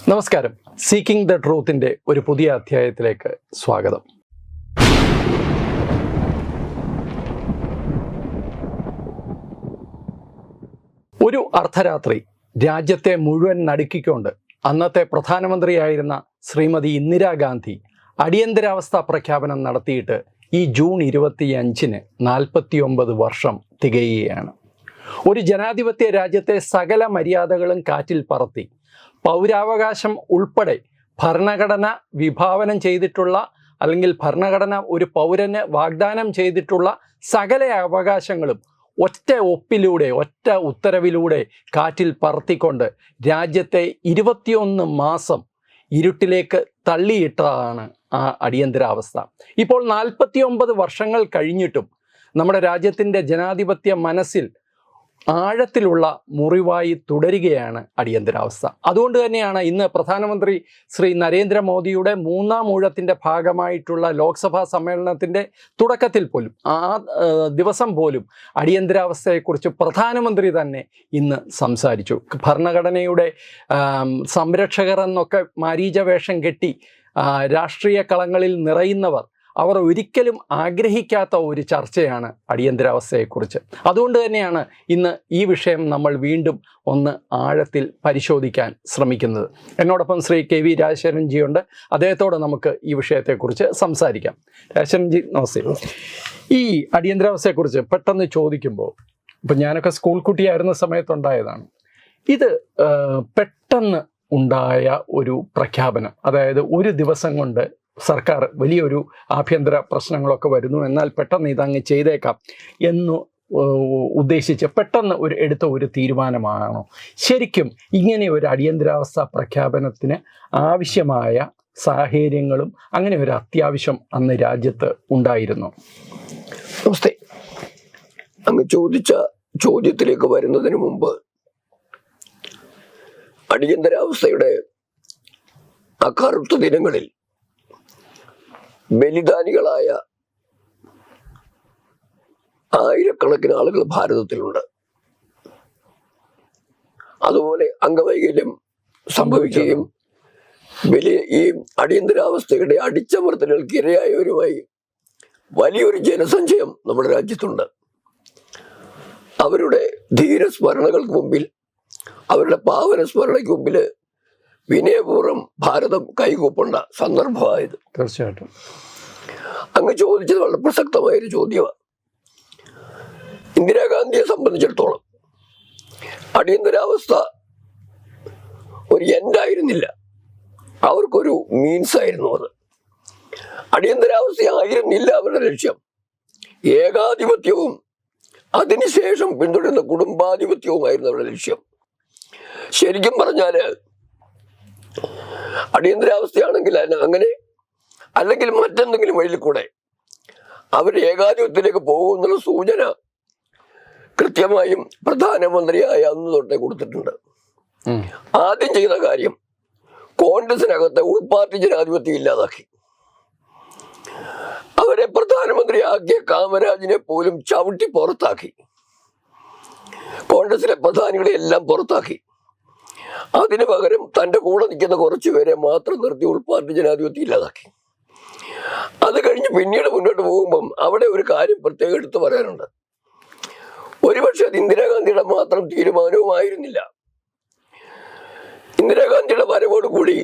നമസ്കാരം. Seeking the ട്രൂത്തിന്റെ ഒരു പുതിയ അധ്യായത്തിലേക്ക് സ്വാഗതം. ഒരു അർദ്ധരാത്രി രാജ്യത്തെ മുഴുവൻ നടുക്കിക്കൊണ്ട് അന്നത്തെ പ്രധാനമന്ത്രിയായിരുന്ന ശ്രീമതി ഇന്ദിരാഗാന്ധി അടിയന്തരാവസ്ഥ പ്രഖ്യാപനം നടത്തിയിട്ട് ഈ ജൂൺ ഇരുപത്തിയഞ്ചിന് നാൽപ്പത്തിയൊമ്പത് വർഷം തികയുകയാണ്. ഒരു ജനാധിപത്യ രാജ്യത്തെ സകല മര്യാദകളും കാറ്റിൽ പറത്തി. പൗരാവകാശം ഉൾപ്പെടെ ഭരണഘടന വിഭാവനം ചെയ്തിട്ടുള്ള അല്ലെങ്കിൽ ഭരണഘടന ഒരു പൗരന് വാഗ്ദാനം ചെയ്തിട്ടുള്ള സകല അവകാശങ്ങളും ഒറ്റ ഒപ്പിലൂടെ ഒറ്റ ഉത്തരവിലൂടെ കാറ്റിൽ പറത്തിക്കൊണ്ട് രാജ്യത്തെ ഇരുപത്തിയൊന്ന് മാസം ഇരുട്ടിലേക്ക് തള്ളിയിട്ടതാണ് ആ അടിയന്തരാവസ്ഥ. ഇപ്പോൾ നാൽപ്പത്തിയൊമ്പത് വർഷങ്ങൾ കഴിഞ്ഞിട്ടും നമ്മുടെ രാജ്യത്തിന്റെ ജനാധിപത്യ മനസ്സിൽ ആഴത്തിലുള്ള മുറിവായി തുടരുകയാണ് അടിയന്തരാവസ്ഥ. അതുകൊണ്ട് തന്നെയാണ് ഇന്ന് പ്രധാനമന്ത്രി ശ്രീ നരേന്ദ്രമോദിയുടെ മൂന്നാം ഊഴത്തിന്റെ ഭാഗമായിട്ടുള്ള ലോക്സഭാ സമ്മേളനത്തിന്റെ തുടക്കത്തിൽ പോലും ആ ദിവസം പോലും അടിയന്തരാവസ്ഥയെക്കുറിച്ച് പ്രധാനമന്ത്രി തന്നെ ഇന്ന് സംസാരിച്ചു. ഭരണഘടനയുടെ സംരക്ഷകർ എന്നൊക്കെ മാരീച വേഷം കെട്ടി രാഷ്ട്രീയ കളങ്ങളിൽ നിറയുന്നവർ അവർ ഒരിക്കലും ആഗ്രഹിക്കാത്ത ഒരു ചർച്ചയാണ് അടിയന്തരാവസ്ഥയെക്കുറിച്ച്. അതുകൊണ്ട് തന്നെയാണ് ഇന്ന് ഈ വിഷയം നമ്മൾ വീണ്ടും ഒന്ന് ആഴത്തിൽ പരിശോധിക്കാൻ ശ്രമിക്കുന്നത്. എന്നോടൊപ്പം ശ്രീ കെ വി രാജശേഖരൻജി ഉണ്ട് അദ്ദേഹത്തോട് നമുക്ക് ഈ വിഷയത്തെക്കുറിച്ച് സംസാരിക്കാം. രാജശേഖരൻജി നമസ്തേ. ഈ അടിയന്തരാവസ്ഥയെക്കുറിച്ച് പെട്ടെന്ന് ചോദിക്കുമ്പോൾ ഇപ്പം ഞാനൊക്കെ സ്കൂൾ കുട്ടിയായിരുന്ന സമയത്തുണ്ടായതാണ്. ഇത് പെട്ടെന്ന് ഉണ്ടായ ഒരു പ്രഖ്യാപനം അതായത് ഒരു ദിവസം കൊണ്ട് സർക്കാർ വലിയൊരു ആഭ്യന്തര പ്രശ്നങ്ങളൊക്കെ വരുന്നു. എന്നാൽ പെട്ടെന്ന് ഇതങ്ങ് ചെയ്തേക്കാം എന്ന് ഉദ്ദേശിച്ച് പെട്ടെന്ന് ഒരു എടുത്ത ഒരു തീരുമാനമാണോ? ശരിക്കും ഇങ്ങനെ ഒരു അടിയന്തരാവസ്ഥ പ്രഖ്യാപനത്തിന് ആവശ്യമായ സാഹചര്യങ്ങളും അങ്ങനെ ഒരു അത്യാവശ്യം അന്ന് രാജ്യത്ത് ഉണ്ടായിരുന്നു. നമസ്തേ. അങ്ങ് ചോദിച്ച ചോദ്യത്തിലേക്ക് വരുന്നതിന് മുമ്പ് അടിയന്തരാവസ്ഥയുടെ അകറുത്ത ദിനങ്ങളിൽ ബലിദാനികളായ ആയിരക്കണക്കിന് ആളുകൾ ഭാരതത്തിലുണ്ട്. അതുപോലെ അംഗവൈകല്യം സംഭവിക്കുകയും വലിയ ഈ അടിയന്തരാവസ്ഥയുടെ അടിച്ചമർത്തലുകൾക്ക് ഇരയായവരുമായി വലിയൊരു ജനസഞ്ചയം നമ്മുടെ രാജ്യത്തുണ്ട്. അവരുടെ ധീരസ്മരണകൾക്ക് മുമ്പിൽ അവരുടെ പാവന സ്മരണയ്ക്ക് മുമ്പിൽ വിനയപൂർവം ഭാരതം കൈകൂപ്പണ്ട സന്ദർഭമായത്. തീർച്ചയായിട്ടും. അങ്ങ് ചോദിച്ചത് വളരെ പ്രസക്തമായൊരു ചോദ്യമാണ്. ഇന്ദിരാഗാന്ധിയെ സംബന്ധിച്ചിടത്തോളം അടിയന്തരാവസ്ഥ ഒരു എൻഡായിരുന്നില്ല അവർക്കൊരു മീൻസ് ആയിരുന്നു അത്. അടിയന്തരാവസ്ഥയായിരുന്നില്ല അവരുടെ ലക്ഷ്യം. ഏകാധിപത്യവും അതിനുശേഷം പിന്തുടരുന്ന കുടുംബാധിപത്യവുമായിരുന്നു അവരുടെ ലക്ഷ്യം. ശരിക്കും പറഞ്ഞാൽ അടിയന്തരാവസ്ഥയാണെങ്കിൽ അതിന് അങ്ങനെ അല്ലെങ്കിൽ മറ്റെന്തെങ്കിലും വഴിയിൽ കൂടെ അവർ ഏകാധിപത്യത്തിലേക്ക് പോകുമെന്നുള്ള സൂചന കൃത്യമായും പ്രധാനമന്ത്രിയായ അന്ന് തൊട്ടേ കൊടുത്തിട്ടുണ്ട്. ആദ്യം ചെയ്ത കാര്യം കോൺഗ്രസിനകത്തെ ഉൾപാർട്ടി ജനാധിപത്യം ഇല്ലാതാക്കി. അവരെ പ്രധാനമന്ത്രിയാക്കിയ കാമരാജിനെ പോലും ചവിട്ടി പുറത്താക്കി. കോൺഗ്രസിലെ പ്രധാനികളെ എല്ലാം പുറത്താക്കി. അതിനു പകരം തന്റെ കൂടെ നിൽക്കുന്ന കുറച്ച് പേരെ മാത്രം നിർത്തി ഉൾപാർട്ടി ജനാധിപത്യം ഇല്ലാതാക്കി. അത് കഴിഞ്ഞ് പിന്നീട് മുന്നോട്ട് പോകുമ്പം അവിടെ ഒരു കാര്യം പ്രത്യേകം എടുത്തു പറയാനുണ്ട്. ഒരുപക്ഷെ അത് ഇന്ദിരാഗാന്ധിയുടെ മാത്രം തീരുമാനവുമായിരുന്നില്ല ഇന്ദിരാഗാന്ധിയുടെ വരവോട് കൂടി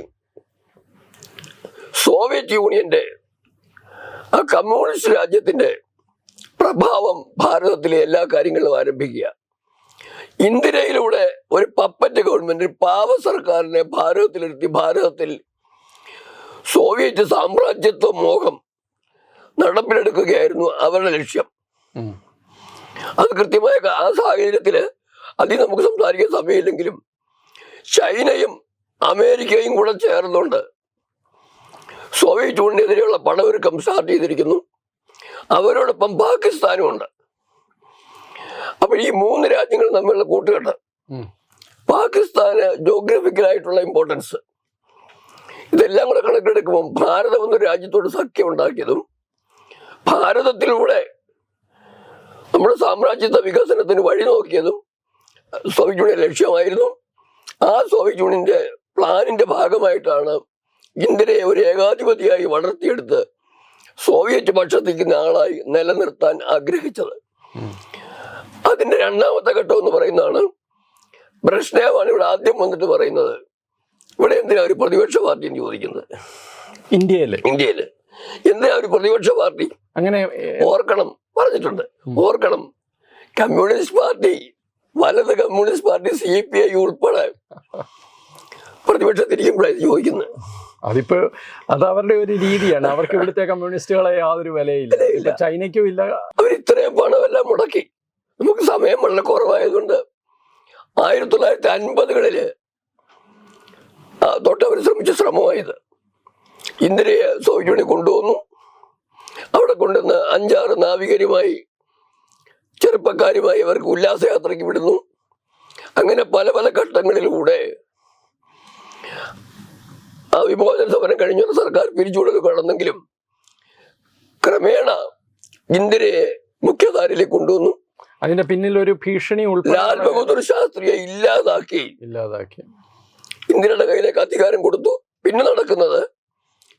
സോവിയറ്റ് യൂണിയന്റെ ആ കമ്മ്യൂണിസ്റ്റ് രാജ്യത്തിന്റെ പ്രഭാവം ഭാരതത്തിലെ എല്ലാ കാര്യങ്ങളും ആരംഭിക്കുക. ഇന്ദിരയിലൂടെ ഒരു പപ്പറ്റ് ഗവൺമെന്റ് പാവ സർക്കാരിനെ ഭാരതത്തിലിരുത്തി ഭാരതത്തിൽ സോവിയറ്റ് സാമ്രാജ്യത്വ മോഹം നടപ്പിലെടുക്കുകയായിരുന്നു അവരുടെ ലക്ഷ്യം. അത് കൃത്യമായ ആ സാഹചര്യത്തിൽ അതിൽ നമുക്ക് സംസാരിക്കാൻ സമയമില്ലെങ്കിലും ചൈനയും അമേരിക്കയും കൂടെ ചേർന്നുകൊണ്ട് സോവിയറ്റ് യൂണിയനെതിരെയുള്ള പണമൊരുക്കം സ്റ്റാർട്ട് ചെയ്തിരിക്കുന്നു. അവരോടൊപ്പം പാകിസ്ഥാനും ഉണ്ട്. അപ്പോൾ ഈ മൂന്ന് രാജ്യങ്ങൾ തമ്മിലുള്ള കൂട്ടുകെട്ട്. പാകിസ്ഥാന് ജോഗ്രഫിക്കലായിട്ടുള്ള ഇമ്പോർട്ടൻസ് ഇതെല്ലാം കൂടെ കണക്കിലെടുക്കുമ്പോൾ ഭാരതം എന്ന രാജ്യത്തോട് സഖ്യം ഉണ്ടാക്കിയതും ഭാരതത്തിലൂടെ നമ്മുടെ സാമ്രാജ്യത്വ വികസനത്തിന് വഴി നോക്കിയതും സോവിയറ്റ് യൂണിയൻ ലക്ഷ്യമായിരുന്നു ആ സോവിയറ്റ് യൂണിയന്റെ പ്ലാനിന്റെ ഭാഗമായിട്ടാണ് ഇന്ത്യയെ ഒരു ഏകാധിപതിയായി വളർത്തിയെടുത്ത് സോവിയറ്റ് പക്ഷത്തിക്കുന്ന ആളായി നിലനിർത്താൻ ആഗ്രഹിച്ചത്. അതിന്റെ രണ്ടാമത്തെ ഘട്ടം എന്ന് പറയുന്നതാണ്. ബ്രഷ്നേവാണ് ഇവിടെ ആദ്യം വന്നിട്ട് പറയുന്നത്. ഇവിടെ എന്തിനാ ഒരു പ്രതിപക്ഷ പാർട്ടി എന്ന് ചോദിക്കുന്നത്? ഇന്ത്യയിൽ. ഇന്ത്യയിൽ. എന്തിനാ ഒരു പ്രതിപക്ഷ പാർട്ടി? അങ്ങനെ ഓർക്കണം. പറഞ്ഞിട്ടുണ്ട്. ഓർക്കണം. കമ്മ്യൂണിസ്റ്റ് പാർട്ടി വലത് communist party C P I ഉൾപ്പെടെ പ്രതിപക്ഷത്തിരിക്കുമ്പോഴാണ് ചോദിക്കുന്നത്. അതിപ്പോ അത് അവരുടെ ഒരു രീതിയാണ്. അവർക്ക് ഇവിടുത്തെ കമ്മ്യൂണിസ്റ്റുകളെ യാതൊരു വിലയില്ല. ചൈനയ്ക്കും ഇല്ല. അവർ ഇത്രയും പണമെല്ലാം മുടക്കി. നമുക്ക് സമയം വളരെ കുറവായതുകൊണ്ട് ആയിരത്തി തൊള്ളായിരത്തി അൻപതുകളിൽ തൊട്ട് അവർ ശ്രമിച്ച ശ്രമമായത്. ഇന്ദിരയെ സോവിയറ്റ് കൊണ്ടുവന്നു. അവിടെ കൊണ്ടുവന്ന് അഞ്ചാറ് നാവികരുമായി ചെറുപ്പക്കാരുമായി അവർക്ക് ഉല്ലാസയാത്രയ്ക്ക് വിടുന്നു. അങ്ങനെ പല പല ഘട്ടങ്ങളിലൂടെ ആ വിമോചന സമരം കഴിഞ്ഞ. സർക്കാർ പിരിച്ചുകൊടുക്കുക കടന്നെങ്കിലും ക്രമേണ ഇന്ദിരയെ മുഖ്യധാരയിലേക്ക് കൊണ്ടുവന്നു. അതിന്റെ പിന്നിൽ ഒരു ഭീഷണി ലാൽ ബഹദൂർ ശാസ്ത്രിയെ ഇല്ലാതാക്കി. ഇല്ലാതാക്കി. ഇന്ദിരയുടെ കയ്യിലേക്ക് അധികാരം കൊടുത്തു. പിന്നെ നടക്കുന്നത്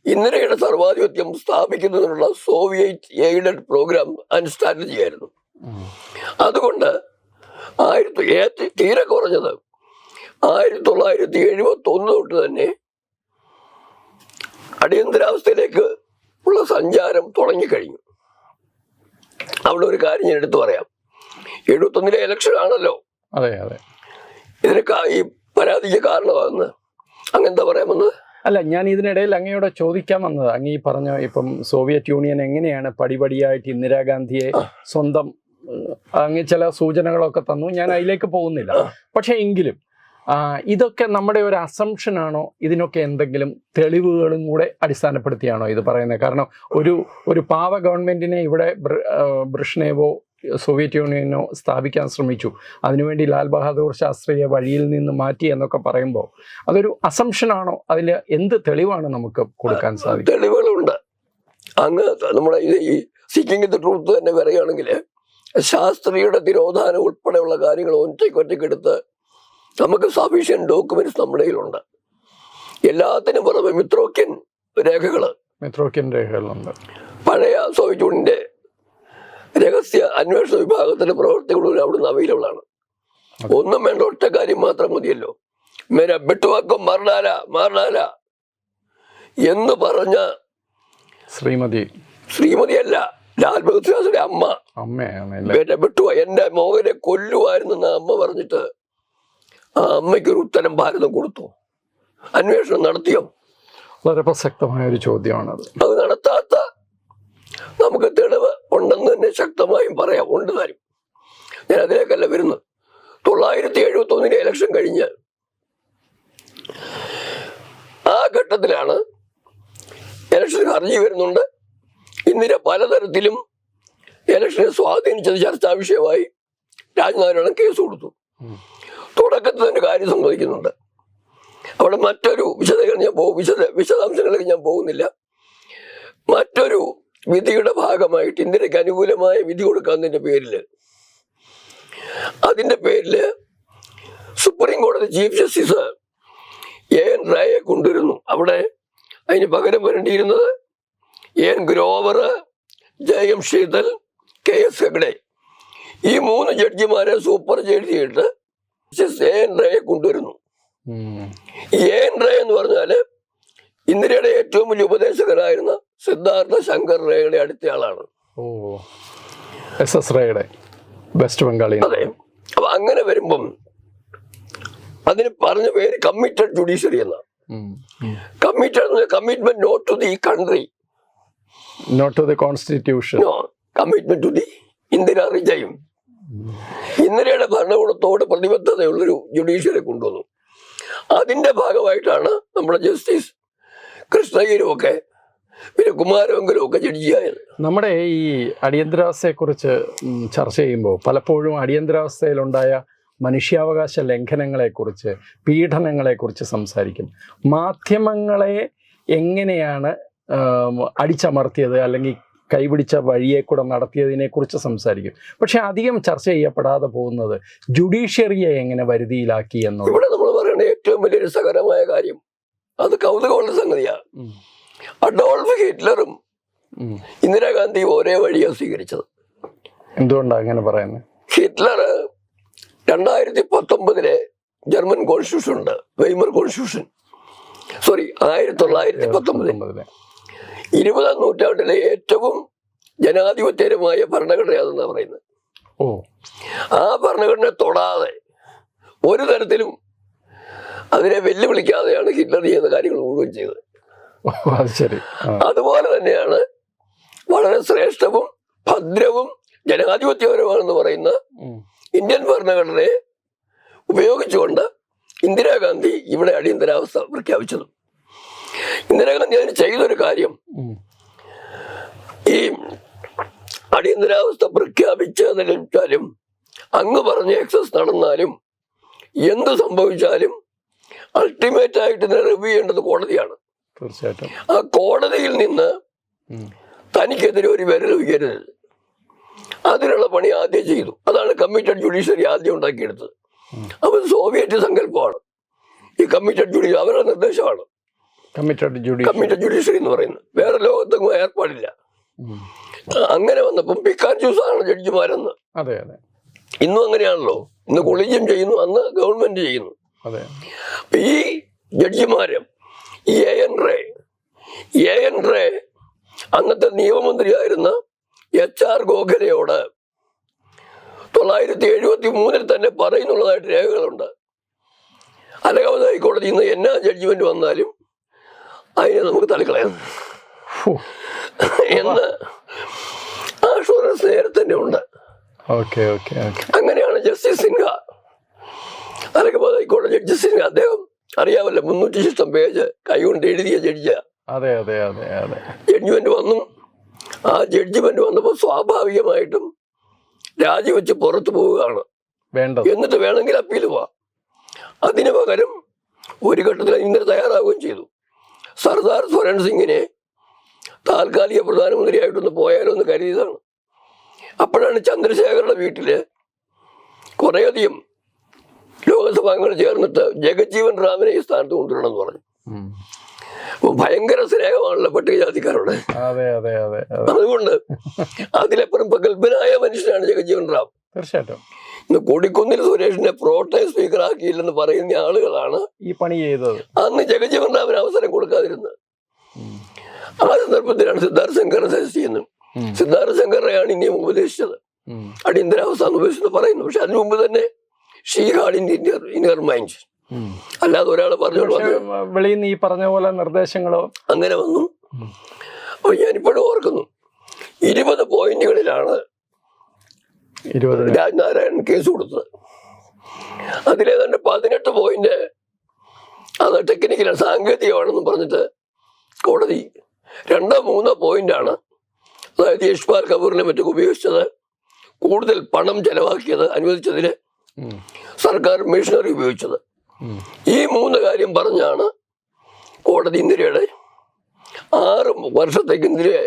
ഇന്ദിരയുടെ സർവാധിപത്യം സ്ഥാപിക്കുന്നതിനുള്ള Soviet aided programme and strategy ആയിരുന്നു അതുകൊണ്ട് ആയിരത്തി ഏറ്റി തീരെ കുറഞ്ഞത് ആയിരത്തി തൊള്ളായിരത്തി എഴുപത്തി ഒന്ന് തൊട്ട് തന്നെ അടിയന്തരാവസ്ഥയിലേക്ക് ഉള്ള സഞ്ചാരം തുടങ്ങിക്കഴിഞ്ഞു. അവിടെ ഒരു കാര്യം ഞാൻ എടുത്തു പറയാം. എഴുപത്തൊന്നിലെ ഇലക്ഷൻ ആണല്ലോ. അതെ അതെ. ഇതിന് ഈ പരാതിക്ക് കാരണമാകുന്നത്. അങ്ങെന്താ പറയാമെന്ന് അല്ല ഞാൻ ഇതിനിടയിൽ അങ്ങയോട് ചോദിക്കാൻ വന്നത്. അങ്ങ് ഈ പറഞ്ഞ ഇപ്പം സോവിയറ്റ് യൂണിയൻ എങ്ങനെയാണ് പടിപടിയായിട്ട് ഇന്ദിരാഗാന്ധിയെ സ്വന്തം അങ്ങ് ചില സൂചനകളൊക്കെ തന്നു. ഞാൻ അതിലേക്ക് പോകുന്നില്ല. പക്ഷെ എങ്കിലും ഇതൊക്കെ നമ്മുടെ ഒരു അസംഷൻ ആണോ? ഇതിനൊക്കെ എന്തെങ്കിലും തെളിവുകളും കൂടെ അടിസ്ഥാനപ്പെടുത്തിയാണോ ഇത് പറയുന്നത്? കാരണം ഒരു ഒരു പാവ ഗവൺമെന്റിനെ ഇവിടെ ബ്ര- ബ്രിഷ്നേവോ സോവിയറ്റ് യൂണിയനോ സ്ഥാപിക്കാൻ ശ്രമിച്ചു. അതിനുവേണ്ടി ലാൽ ബഹാദൂർ ശാസ്ത്രിയെ വഴിയിൽ നിന്ന് മാറ്റി എന്നൊക്കെ പറയുമ്പോൾ അതൊരു അസംഷനാണോ അതിൽ എന്ത് തെളിവാണ് നമുക്ക് കൊടുക്കാൻ സാധിക്കും? തെളിവുകളുണ്ട്. അങ്ങ് നമ്മുടെ ഈ സിക്കിംഗ് ദ ട്രൂത്ത് തന്നെ പറയുകയാണെങ്കിൽ ശാസ്ത്രീയുടെ തിരോധാനം ഉൾപ്പെടെയുള്ള കാര്യങ്ങൾ ഒറ്റയ്ക്ക് ഒറ്റയ്ക്ക് എടുത്ത് നമുക്ക് സഫീഷ്യൻ ഡോക്യുമെന്റ്സ് നമ്മുടെ കയ്യിലുണ്ട്. എല്ലാത്തിനും പുറമെ മിത്രോക്യൻ രേഖകൾ മിത്രോക്യൻ രേഖകളുണ്ട്. പഴയ സോവിയറ്റ് യൂണിയന്റെ രഹസ്യ അന്വേഷണ വിഭാഗത്തിന്റെ പ്രവർത്തികളും അവിടുന്ന് അവൈലബിൾ ആണ്. ഒന്നും വേണ്ട ഒറ്റ കാര്യം മാത്രം മതിയല്ലോ. മേര ബെട്ടുവാക്കം മാറണാല മാറണാല എന്ന് പറഞ്ഞ ശ്രീമതി. ശ്രീമതിയല്ല ലാൽ ബഹദൂർ അമ്മ. അമ്മേ ബെട്ടുവ എന്റെ മോഹനെ കൊല്ലുമായിരുന്നെന്ന് അമ്മ പറഞ്ഞിട്ട് ആ അമ്മയ്ക്കൊരു ഉത്തരം ഭാരതം കൊടുത്തു. അന്വേഷണം നടത്തിയോ? വളരെ പ്രസക്തമായ ഒരു ചോദ്യമാണത്. അത് നടത്താത്ത നമുക്ക് തെളിവ് ഉണ്ടെന്ന് തന്നെ ശക്തമായും പറയാം. ഉണ്ട് തരും ഞാൻ അതിലേക്കല്ല വരുന്നത്. തൊള്ളായിരത്തി എഴുപത്തി ഒന്നിലെ ഇലക്ഷൻ കഴിഞ്ഞ് ആ ഘട്ടത്തിലാണ് ഇലക്ഷൻ ഹർജി വരുന്നുണ്ട്. ഇന്ദിര പലതരത്തിലും ഇലക്ഷനെ സ്വാധീനിച്ചത് ചർച്ചാ വിഷയമായി രാജ്നാഥിനാണ് കേസ് കൊടുത്തു. തുടക്കത്തിൽ തന്നെ കാര്യം സംഭവിക്കുന്നുണ്ട്. അവിടെ മറ്റൊരു വിശദീകരണം ഞാൻ പോകും വിശദ വിശദാംശങ്ങളിലേക്ക് ഞാൻ പോകുന്നില്ല. മറ്റൊരു വിധിയുടെ ഭാഗമായിട്ട് ഇന്ത്യയ്ക്ക് അനുകൂലമായ വിധി കൊടുക്കാന്നതിന്റെ പേരിൽ അതിന്റെ പേരിൽ സുപ്രീം കോടതി ചീഫ് ജസ്റ്റിസ് എ എൻ റായെ കൊണ്ടുവരുന്നു. അവിടെ അതിന് പകരം വരേണ്ടിയിരുന്നത് A N Grover J M Sheetal K S Hegde ഈ മൂന്ന് ജഡ്ജിമാരെ സൂപ്പർ ചെയ്തിട്ട് ജസ്റ്റിസ് എ എൻ റായയെ കൊണ്ടുവരുന്നു. എ എൻ റേ എന്ന് പറഞ്ഞാൽ ഇന്ദിരയുടെ ഏറ്റവും വലിയ ഉപദേശകരായിരുന്ന സിദ്ധാർത്ഥ ശങ്കർ റേയുടെ അടുത്തയാളാണ് ഓ എസ് എസ് റേയുടെ വെസ്റ്റ് ബംഗാളി അതെ. അപ്പൊ അങ്ങനെ വരുമ്പം അതിന് പറഞ്ഞ പേര് കമ്മിറ്റഡ് ജുഡീഷ്യറി എന്ന. Committed commitment not to the country not to the constitution commitment to the Indira റിജയും ഇന്ദിരയുടെ ഭരണകൂടത്തോട് പ്രതിബദ്ധതയുള്ളൊരു ജുഡീഷ്യറി കൊണ്ടുവന്നു. അതിന്റെ ഭാഗമായിട്ടാണ് നമ്മുടെ ജസ്റ്റിസ് കൃഷ്ണഗിരും ഒക്കെ പിന്നെ കുമാരവെങ്കലും ഒക്കെ ജഡ്ജിയായത്. നമ്മുടെ ഈ അടിയന്തരാവസ്ഥയെക്കുറിച്ച് ചർച്ച ചെയ്യുമ്പോൾ പലപ്പോഴും അടിയന്തരാവസ്ഥയിലുണ്ടായ മനുഷ്യാവകാശ ലംഘനങ്ങളെക്കുറിച്ച് പീഡനങ്ങളെക്കുറിച്ച് സംസാരിക്കും. മാധ്യമങ്ങളെ എങ്ങനെയാണ് അടിച്ചമർത്തിയത് അല്ലെങ്കിൽ കൈപിടിച്ച വഴിയെ കൂടെ നടത്തിയതിനെ കുറിച്ച് സംസാരിക്കും. പക്ഷെ അധികം ചർച്ച ചെയ്യപ്പെടാതെ പോകുന്നത് ജുഡീഷ്യറിയെ എങ്ങനെ വരുതിയിലാക്കി എന്നുള്ളത് ഇവിടെ നമ്മൾ പറയുന്ന ഏറ്റവും വലിയൊരു രസകരമായ കാര്യം അത് കൗതുകമുള്ള സംഗതിയാണ് അഡോൾഫ് ഹിറ്റ്ലറും ഇന്ദിരാഗാന്ധി ഒരേ വഴിയാണ് സ്വീകരിച്ചത്. എന്തുകൊണ്ടാണ് അങ്ങനെ പറയുന്നത് ഹിറ്റ്ലർ രണ്ടായിരത്തി പത്തൊമ്പതിലെ ജർമ്മൻ കോൺസ്റ്റിറ്റ്യൂഷൻ ഉണ്ട് വെയ്മർ കോൺസ്റ്റിറ്റ്യൂഷൻ. സോറി ആയിരത്തി തൊള്ളായിരത്തി പത്തൊമ്പതിൽ പത്തൊമ്പതിലെ ഇരുപതാം നൂറ്റാണ്ടിലെ ഏറ്റവും ജനാധിപത്യപരമായ ഭരണഘടനയാണെന്നാണ് പറയുന്നത് ആ ഭരണഘടന തൊടാതെ ഒരു തരത്തിലും അതിനെ വെല്ലുവിളിക്കാതെയാണ് ഹിറ്റ്ലർ ചെയ്യുന്ന കാര്യങ്ങൾ മുഴുവൻ ചെയ്തത്. ശരി. അതുപോലെ തന്നെയാണ് വളരെ ശ്രേഷ്ഠവും ഭദ്രവും ജനാധിപത്യപരമാണെന്ന് പറയുന്ന ഇന്ത്യൻ ഭരണഘടനയെ ഉപയോഗിച്ചുകൊണ്ട് ഇന്ദിരാഗാന്ധി ഇവിടെ അടിയന്തരാവസ്ഥ പ്രഖ്യാപിച്ചത്. ഇന്ദിരാഗാന്ധി അതിന് ചെയ്തൊരു കാര്യം ഈ അടിയന്തരാവസ്ഥ പ്രഖ്യാപിച്ചതിലും അങ്ങ് പറഞ്ഞ എക്സസ് നടന്നാലും എന്ത് സംഭവിച്ചാലും അൾട്ടിമേറ്റ് ആയിട്ട് ഇതിനെ റിവ്യൂ ചെയ്യേണ്ടത് കോടതിയാണ്. തീർച്ചയായിട്ടും. ആ കോടതിയിൽ നിന്ന് തനിക്കെതിരെ ഒരു വിരൽ ഉയരരുത്. അതിനുള്ള പണി ആദ്യം ചെയ്തു. അതാണ് കമ്മിറ്റഡ് ജുഡീഷ്യറി ആദ്യം ഉണ്ടാക്കിയെടുത്തത്. അപ്പൊ അവൻ സോവിയറ്റ് സങ്കല്പമാണ്. ഈ കമ്മിറ്റഡ് ജുഡീഷ്യറി അവരുടെ നിർദ്ദേശമാണ്. കമ്മിറ്റഡ് ജുഡീഷ്യൽ കമ്മിറ്റഡ് ജുഡീഷ്യറി എന്ന് പറയുന്നത്. വേറെ ലോകത്തെങ്ങും ഏർപ്പാടില്ല. അങ്ങനെ വന്നപ്പം പിക്കാൻ ചൂസാണ് ജഡ്ജിമാരെന്ന് അതെ അതെ. ഇന്നും അങ്ങനെയാണല്ലോ. ഇന്ന് കൊളീജിയം ചെയ്യുന്നു അന്ന് ഗവൺമെന്റ് ചെയ്യുന്നു. ഈ ജഡ്ജിമാര് ഈ A N Ray A N Ray അന്നത്തെ നിയമമന്ത്രിയായിരുന്ന എച്ച് ആർ ഗോഖലയോട് തൊള്ളായിരത്തി എഴുപത്തി മൂന്നിൽ തന്നെ പറയുന്നുള്ളതായിട്ട് രേഖകളുണ്ട്. അലഹാബാദ് ഹൈക്കോടതി ഇന്ന് എന്നാ ജഡ്ജ്മെന്റ് വന്നാലും അതിനെ നമുക്ക് തള്ളിക്കളയാം. എന്ന് ആഷുറൻസ് നേരത്തെ ഉണ്ട്. അങ്ങനെയാണ് ജസ്റ്റിസ് സിൻഹ അലഹാബാദ് ഹൈക്കോടതി ജഡ്ജി സിൻഹ അദ്ദേഹം അറിയാമല്ലോ മുന്നൂറ്റി ശിഷ്ടം പേജ് കൈകൊണ്ട് എഴുതിയ ജഡ്ജാ. അതെ അതെ അതെ അതെ. ജഡ്ജിമെന്റ് വന്നു. ആ ജഡ്ജ്മെന്റ് വന്നപ്പോൾ സ്വാഭാവികമായിട്ടും രാജിവെച്ച് പുറത്തു പോവുകയാണ്. വേണ്ടത്. എന്നിട്ട് വേണമെങ്കിൽ അപ്പീൽ പോവാം. അതിന് പകരം ഒരു ഘട്ടത്തിൽ ഇങ്ങനെ തയ്യാറാവുകയും ചെയ്തു. സർദാർ സ്വരൺ സിംഗിനെ താൽക്കാലിക പ്രധാനമന്ത്രിയായിട്ടൊന്ന് പോയാലോ എന്ന് കരുതിയതാണ്. അപ്പോഴാണ് ചന്ദ്രശേഖരുടെ വീട്ടിൽ കുറേയധികം ലോകസഭാംഗങ്ങൾ ചേർന്നിട്ട് ജഗജ്ജീവൻ റാമിനെ ഈ സ്ഥാനത്ത് കൊണ്ടുവരണം എന്ന് പറഞ്ഞു അപ്പൊ ഭയങ്കര സ്നേഹമാണല്ലോ പട്ടികജാതിക്കാരോട്. അതെ അതെ അതെ അതെ. അതുകൊണ്ട് അതിലപ്പുറം പ്രഗത്ഭനായ മനുഷ്യനാണ് ജഗജ്ജീവൻ റാം. തീർച്ചയായിട്ടും. ഇന്ന് കൊടിക്കുന്നിൽ സുരേഷിനെ പ്രോട്ടേം സ്പീക്കർ ആക്കിയില്ലെന്ന് പറയുന്ന ആളുകളാണ് ഈ പണി ചെയ്തത്. അന്ന് ജഗജീവൻ റാമിന് അവസരം കൊടുക്കാതിരുന്നത്. ആ സന്ദർഭത്തിലാണ് സിദ്ധാർത്ഥ ശങ്കർ സജസ്റ്റ് ചെയ്യുന്നത്. സിദ്ധാർത്ഥ ശങ്കറിനെയാണ് ഇനിയും ഉപദേശിച്ചത്. അടിയന്തരാവസ്ഥ ഉപദേശിച്ചത് പറയുന്നു. പക്ഷെ അതിനു മുമ്പ് തന്നെ she had in in her mind അല്ലാതെ ഒരാൾ പറഞ്ഞോളൂ വെളിയിൽ നിന്ന് ഈ പറഞ്ഞ പോലെ നിർദ്ദേശങ്ങളോ? അങ്ങനെ വന്നു. അപ്പൊ ഞാനിപ്പോഴും ഓർക്കുന്നു. ഇരുപത് പോയിന്റുകളിലാണ് രാജ്നാരായണൻ കേസ് കൊടുത്തത്. അതിലേതാണ്ട് പതിനെട്ട് പോയിന്റ് അത് ടെക്നിക്കല സാങ്കേതികമാണെന്ന് പറഞ്ഞിട്ട് കോടതി രണ്ടോ മൂന്നോ പോയിന്റാണ് അതായത് യശ്പാൽ കപൂറിനെ മറ്റൊക്കെ ഉപയോഗിച്ചത് കൂടുതൽ പണം ചെലവാക്കിയത് അനുവദിച്ചതിന്. സർക്കാർ മെഷീനറി ഉപയോഗിച്ചത്. ഈ മൂന്ന് കാര്യം പറഞ്ഞാണ് കോടതി ഇന്ദിരയുടെ ആറ് വർഷത്തേക്ക് ഇന്ദിരയെ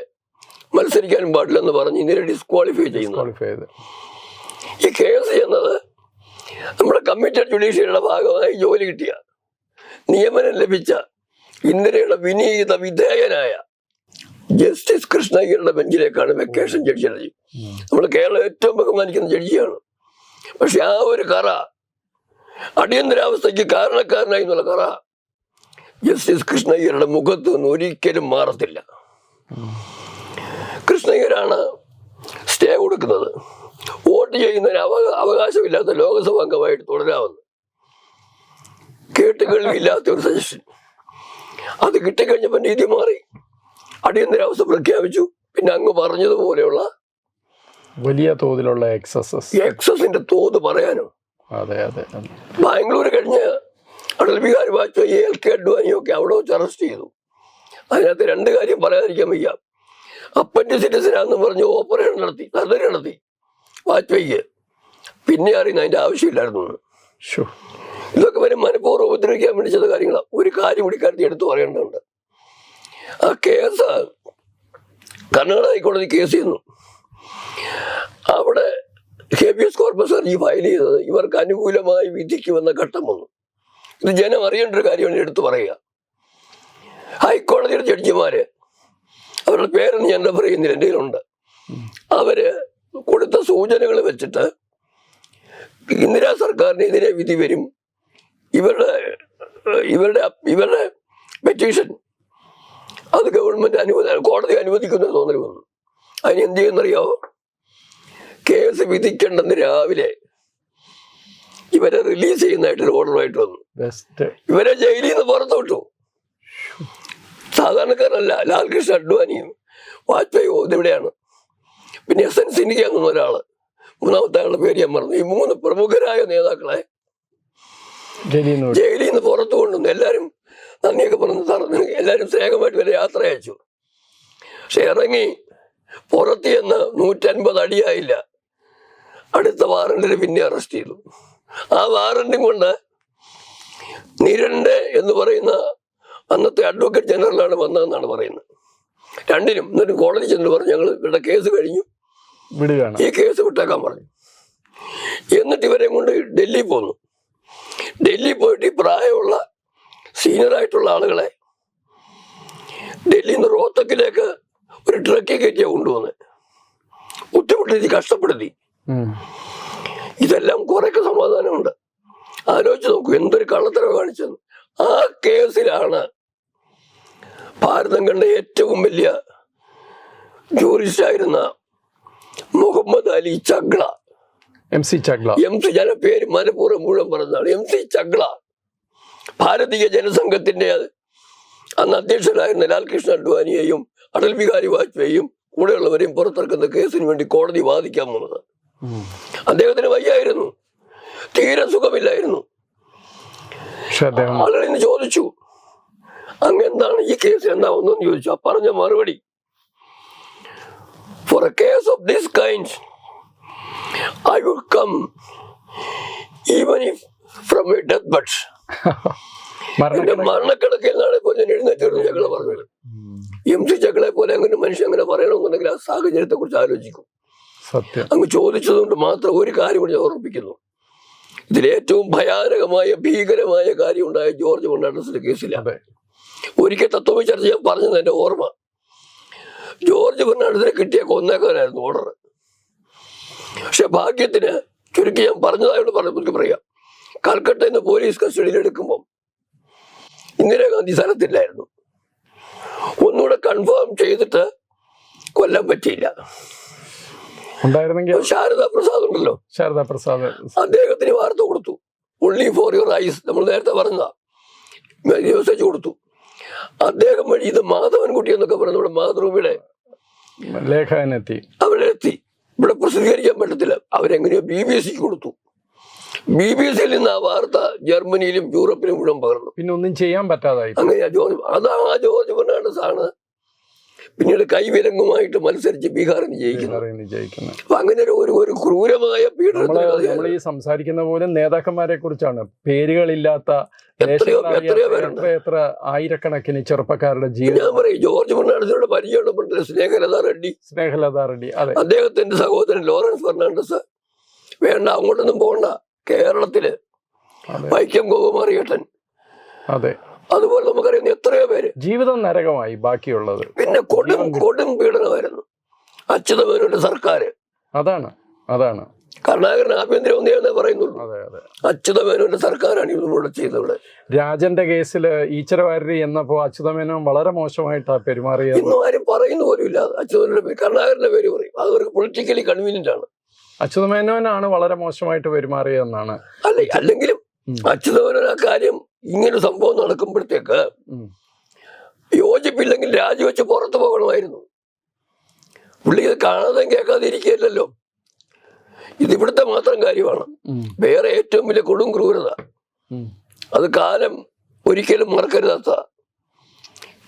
മത്സരിക്കാൻ പാടില്ലെന്ന് പറഞ്ഞ് ഇന്ദിര ഡിസ്ക്വാളിഫൈ ചെയ്യുന്നു ഈ കേസ് എന്നത് നമ്മുടെ കമ്മിറ്റഡ് ജുഡീഷ്യറിയുടെ ഭാഗമായി ജോലി കിട്ടിയ നിയമനം ലഭിച്ച ഇന്ദിരയുടെ വിനീത വിധേയനായ ജസ്റ്റിസ് കൃഷ്ണയ്യരുടെ ബെഞ്ചിലേക്കാണ് വെക്കേഷൻ ജഡ്ജി നമ്മൾ കേരളം ഏറ്റവും ബഹുമാനിക്കുന്ന ജഡ്ജിയാണ് പക്ഷെ ആ ഒരു കറ അടിയന്തരാവസ്ഥയ്ക്ക് കാരണക്കാരനായി എന്നുള്ള കറ ജസ്റ്റിസ് കൃഷ്ണയ്യരുടെ മുഖത്ത് നിന്ന് ഒരിക്കലും മാറത്തില്ല. കൃഷ്ണയ്യരാണ് സ്റ്റേ കൊടുക്കുന്നത്. വോട്ട് ചെയ്യുന്നതിന് അവ അവകാശമില്ലാത്ത ലോകസഭാ അംഗമായിട്ട് തുടരാമെന്ന് കേട്ടുകേൾവില്ലാത്ത ഒരു സജഷൻ. അത് കിട്ടിക്കഴിഞ്ഞപ്പോൾ നീതി മാറി. അടിയന്തരാവസ്ഥ പ്രഖ്യാപിച്ചു. പിന്നെ അങ്ങ് പറഞ്ഞതുപോലെയുള്ള വലിയ തോതിലുള്ള എക്സസസ്. എക്സസിന്റെ തോത് പറയാനോ? അതെ അതെ. ബാംഗ്ലൂർ കഴിഞ്ഞ് അടൽ ബിഹാരി വാജ്പേയി എൽ കെ അഡ്വാനിയൊക്കെ അവിടെ വെച്ച് അറസ്റ്റ് ചെയ്തു. അതിനകത്ത് രണ്ട് കാര്യം പറയാതിരിക്കാൻ വയ്യ. അപ്പൻഡിസിറ്റിസിനാന്ന് പറഞ്ഞ് ഓപ്പറേഷൻ നടത്തി സർജറി നടത്തി വാജ്പേയിക്ക്. പിന്നെ അറിയുന്ന അതിന്റെ ആവശ്യമില്ലായിരുന്നു. ഇതൊക്കെ വരും മനഃപൂർവം ഉപദ്രവിക്കാൻ വേണ്ടി ചെയ്ത കാര്യങ്ങളാണ് ഒരു കാര്യം കൂടി കരുതി എടുത്തു പറയേണ്ടതുണ്ട്. ആ കേസ് കർണാടക ഹൈക്കോടതി കേസ് ചെയ്യുന്നു. കോർപ്പസ് ഹർജി ഫയൽ ചെയ്തത്. ഇവർക്ക് അനുകൂലമായി വിധിക്കുമെന്ന ഘട്ടം വന്നു. ഇത് ജനം അറിയേണ്ട ഒരു കാര്യമാണ് എടുത്തു പറയുക. ഹൈക്കോടതിയുടെ ജഡ്ജിമാര് അവരുടെ പേരൊന്നും ഞാൻ റെഫർ ചെയ്യുന്നില്ല എന്റെ കയ്യിലുണ്ട്. അവർ കൊടുത്ത സൂചനകൾ വെച്ചിട്ട് ഇന്ദിരാ സർക്കാരിനെതിരെ വിധി വരും. ഇവരുടെ ഇവരുടെ ഇവരുടെ പെറ്റീഷൻ അത് ഗവൺമെന്റ് അനുവദ കോടതി അനുവദിക്കുന്ന തോന്നൽ വന്നു. അതിന് എന്ത് ചെയ്യുന്നറിയാവോ കേസ് വിധിക്കേണ്ടെന്ന് രാവിലെ ഇവരെ റിലീസ് ചെയ്യുന്നതായിട്ടൊരു ഓർഡറുമായിട്ട് വന്നു. ഇവരെ ജയിലിൽ നിന്ന് പുറത്തു സാധാരണക്കാരല്ല ലാൽകൃഷ്ണ അഡ്വാനിയും വാജ്പേയിയും ഇതിവിടെയാണ് പിന്നെ എസ് എൻ സിൻഡിക്ക അങ്ങനെ ഒരാൾ മൂന്നാമത്തെ ആളുടെ പേര് ഞാൻ മറന്നു. ഈ മൂന്ന് പ്രമുഖരായ നേതാക്കളെ ജയിലിൽ നിന്ന് പുറത്തു കൊണ്ടുവന്നു. എല്ലാവരും നന്ദിയൊക്കെ പറഞ്ഞു. തറന്നു എല്ലാവരും സ്നേഹമായിട്ട് വരെ യാത്ര അയച്ചു. പക്ഷെ ഇറങ്ങി പുറത്ത് ചെന്ന് നൂറ്റൻപത് അടിയായില്ല. അടുത്ത വാറണ്ടിന് പിന്നെ അറസ്റ്റ് ചെയ്തു. ആ വാറണ്ടും കൊണ്ട് നിരണ്ട് എന്ന് പറയുന്ന അന്നത്തെ അഡ്വക്കേറ്റ് ജനറലാണ് വന്നതെന്നാണ് പറയുന്നത്. രണ്ടിനും എന്നിട്ട് കോടതി ചെന്ന് പറഞ്ഞു ഞങ്ങൾ ഇവിടെ കേസ് കഴിഞ്ഞു. വിടുകയാണ്. ഈ കേസ് വിട്ടേക്കാൻ പറഞ്ഞു. എന്നിട്ട് ഇവരെ കൊണ്ട് ഡൽഹി പോന്നു. ഡൽഹി പോയിട്ട് ഈ പ്രായമുള്ള സീനിയറായിട്ടുള്ള ആളുകളെ ഡൽഹിയിൽ നിന്ന് റോത്തക്കിലേക്ക് ഒരു ട്രക്കിൽ കയറ്റിയാണ് കൊണ്ടുവന്ന് ബുദ്ധിമുട്ടി കഷ്ടപ്പെടുത്തി. ഇതെല്ലാം കുറേക്ക് സമാധാനമുണ്ട്. ആലോചിച്ച് നോക്കൂ എന്തൊരു കള്ളത്തരം കാണിച്ചെന്ന് ആ കേസിലാണ് ഭാരതം കണ്ട ഏറ്റവും വലിയ ജൂറിസ്റ്റ് ആയിരുന്ന Mohammed Ali Chagla. M C Chagla. M C ഞാൻ പേര് മനഃപൂർവം മുഴുവൻ പറഞ്ഞതാണ്. എം സി ചഗ്ല ഭാരതീയ ജനസംഘത്തിന്റെ അന്ന് അധ്യക്ഷനായിരുന്ന ലാൽകൃഷ്ണ അഡ്വാനിയെയും അടൽ ബിഹാരി വാജ്പേയിയും കൂടെയുള്ളവരെയും പുറത്തിറക്കുന്ന കേസിന് വേണ്ടി കോടതി വാദിക്കാൻ പോകുന്നത്. അദ്ദേഹത്തിന് വയ്യായിരുന്നു. തീരെ സുഖമില്ലായിരുന്നു. ആളുകൾ ഇന്ന് ചോദിച്ചു അങ്ങ് എന്താണ് ഈ കേസ് എന്താ ഒന്നും ചോദിച്ചു. ആ പറഞ്ഞ മറുപടി for a case of this kind I would come even if from a death bed എന്റെ മരണക്കിടക്കിൽ പോലെ ഞാൻ എഴുന്നേറ്റിരുന്നു ഞങ്ങളെ പറഞ്ഞത്. എം സി ചക്കളെ പോലെ അങ്ങനെ മനുഷ്യൻ അങ്ങനെ പറയണമെന്നുണ്ടെങ്കിൽ ആ സാഹചര്യത്തെ കുറിച്ച് ആലോചിക്കും. സത്യം. അങ്ങ് ചോദിച്ചതുകൊണ്ട് മാത്രം ഒരു കാര്യം കൂടി ഞാൻ ഓർമ്മിപ്പിക്കുന്നു. ഇതിലേറ്റവും ഭയാനകമായ ഭീകരമായ കാര്യം ഉണ്ടായ ജോർജ് ഫെർണാണ്ടസിന്റെ കേസിൽ ഒരിക്കൽ തത്വം ചർച്ച ഞാൻ പറഞ്ഞത് എന്റെ ഓർമ്മ. ജോർജ് ഫെർണാണ്ടസിനെ കിട്ടിയ കൊന്നേക്കാനായിരുന്നു ഓർഡർ. പക്ഷെ ഭാഗ്യത്തിന് ചുരുക്കി ഞാൻ പറഞ്ഞതായോട് പറഞ്ഞു പറയാം. കൽക്കട്ടയിൽ നിന്ന് പോലീസ് കസ്റ്റഡിയിൽ എടുക്കുമ്പം ഇന്ദിരാഗാന്ധി സ്ഥലത്തില്ലായിരുന്നു. ഒന്നുകൂടെ കൺഫേം ചെയ്തിട്ട് കൊല്ലാൻ പറ്റിയില്ല. ഉണ്ടായിരുന്നെങ്കിൽ ശാരദാ പ്രസാദ് ഉണ്ടല്ലോ ശാരദാ പ്രസാദ് അദ്ദേഹത്തിന് വാർത്ത കൊടുത്തു. ഒൺലി ഫോർ യുവർ ഐസ് നമ്മൾ നേരത്തെ പറഞ്ഞ മെസ്സേജ് കൊടുത്തു. അദ്ദേഹം വഴി ഇത് മാധവൻകുട്ടി എന്നൊക്കെ പറയുന്ന നമ്മുടെ മാതൃഭൂമിയുടെ ലേഖകനെത്തി. അവിടെ എത്തി ഇവിടെ പ്രസിദ്ധീകരിക്കാൻ പറ്റത്തില്ല. അവരെങ്ങനെയോ ബി ബി സിക്ക് കൊടുത്തു. ബി ബി സിയിൽ നിന്ന് ആ വാർത്ത ജർമ്മനിയിലും യൂറോപ്പിലും മുഴുവൻ പകർന്നു. പിന്നെ ഒന്നും ചെയ്യാൻ പറ്റാതായി. അങ്ങനെ ജോർജ് അതാ ആ ജോർജ് ഫെർണാണ്ടസ് ആണ് പിന്നീട് കൈവിലങ്ങുമായിട്ട് മത്സരിച്ച് ബീഹാറിൽ ജയിക്കുന്നു. അപ്പൊ അങ്ങനെ ഒരു ഒരു- ക്രൂരമായ നമ്മൾ ഈ സംസാരിക്കുന്ന പോലെ നേതാക്കന്മാരെ കുറിച്ചാണ്. പേരുകളില്ലാത്ത എത്ര ആയിരക്കണക്കിന് ചെറുപ്പക്കാരുടെ ജീവിതം ഞാൻ പറയും ജോർജ് ഫെർണാണ്ടസിനോട് പരിചയമുള്ളപ്പോൾ സ്നേഹലത റെഡ്ഡി. സ്നേഹലത റെഡ്ഡി അതെ. അദ്ദേഹത്തിന്റെ സഹോദരൻ ലോറൻസ് ഫെർണാണ്ടസ്. വേണ്ട അങ്ങോട്ടൊന്നും പോകണ്ട കേരളത്തിൽ വൈക്കം വൈക്കം ഗോകുമാറിയേട്ടൻ. അതെ. അതുപോലെ നമുക്കറിയുന്ന എത്രയോ പേര്. ജീവിതം നരകമായി ബാക്കിയുള്ളത്. പിന്നെ കൊടും. കൊടും പീഡനമായിരുന്നു. അച്യുതമേനോന്റെ സർക്കാർ അതാണ് അതാണ്. കർണാകരൻ ആഭ്യന്തര ഒന്നേ പറയുന്നുള്ളൂ. അച്യുതമേനോന്റെ സർക്കാരാണ് ഇവിടെ ചെയ്തത്. രാജന്റെ കേസിൽ ഈച്ചരവാരി എന്നപ്പോ അച്യുതമേനോൻ വളരെ മോശമായിട്ടാ പെരുമാറിയത്. ഇന്നും ആരും പറയുന്ന പോലും ഇല്ല. അച്യുതമേനോന്റെ പേര് കരുണാകരന്റെ പേര് പറയും. അത് അവർക്ക് പൊളിറ്റിക്കലി കൺവീനിയന്റ് ആണ്. അച്യുതമേനോനാണ് വളരെ മോശമായിട്ട് പെരുമാറിയതെന്നാണ്. അല്ലെ അല്ലെങ്കിലും. അച്യുതമേനോൻ ആ കാര്യം ഇങ്ങനെ സംഭവം നടക്കുമ്പോഴത്തേക്ക്. യോജിപ്പില്ലെങ്കിൽ രാജിവെച്ച് പുറത്തു പോകണമായിരുന്നു. പുള്ളി ഇത് കാണാതെ കേൾക്കാതിരിക്കുകയല്ലോ ഇതിവിടുത്തെ ഇത് ഇവിടുത്തെ മാത്രം കാര്യമാണ്. വേറെ ഏറ്റവും വലിയ കൊടും ക്രൂരത. അത് കാലം ഒരിക്കലും മറക്കരുതാത്ത.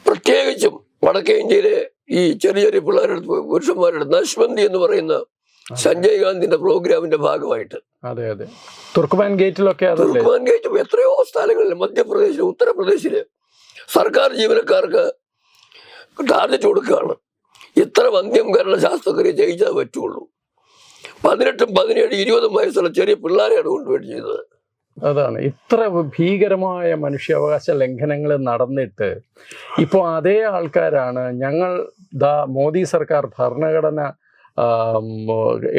പ്രത്യേകിച്ചും വടക്കേ ഇന്ത്യയിലെ ഈ ചെറിയ ചെറിയ പിള്ളേരുടെ പുരുഷന്മാരുടെ നശ്വന്തി എന്ന് പറയുന്ന സഞ്ജയ് ഗാന്ധിന്റെ പ്രോഗ്രാമിന്റെ ഭാഗമായിട്ട്. അതെ അതെ. തുർക്കുമാൻ ഗേറ്റിലൊക്കെ തുർക്കുമാൻ ഗേറ്റും എത്രയോ സ്ഥലങ്ങളിൽ മധ്യപ്രദേശിൽ ഉത്തർപ്രദേശിൽ സർക്കാർ ജീവനക്കാർക്ക് ടാർഗറ്റ് കൊടുക്കുകയാണ്. ഇത്ര വന്ധ്യം കരണ ശാസ്ത്രക്രിയ ചെയ്യിച്ചാൽ പറ്റുള്ളൂ. പതിനെട്ടും പതിനേഴ് ഇരുപതും വയസ്സുള്ള ചെറിയ പിള്ളേരെയാണ് കൊണ്ടുപോയി ചെയ്തത്. അതാണ്. ഇത്ര ഭീകരമായ മനുഷ്യാവകാശ ലംഘനങ്ങൾ നടന്നിട്ട് ഇപ്പോൾ അതേ ആൾക്കാരാണ് ഞങ്ങൾ ദാ മോദി സർക്കാർ ഭരണഘടന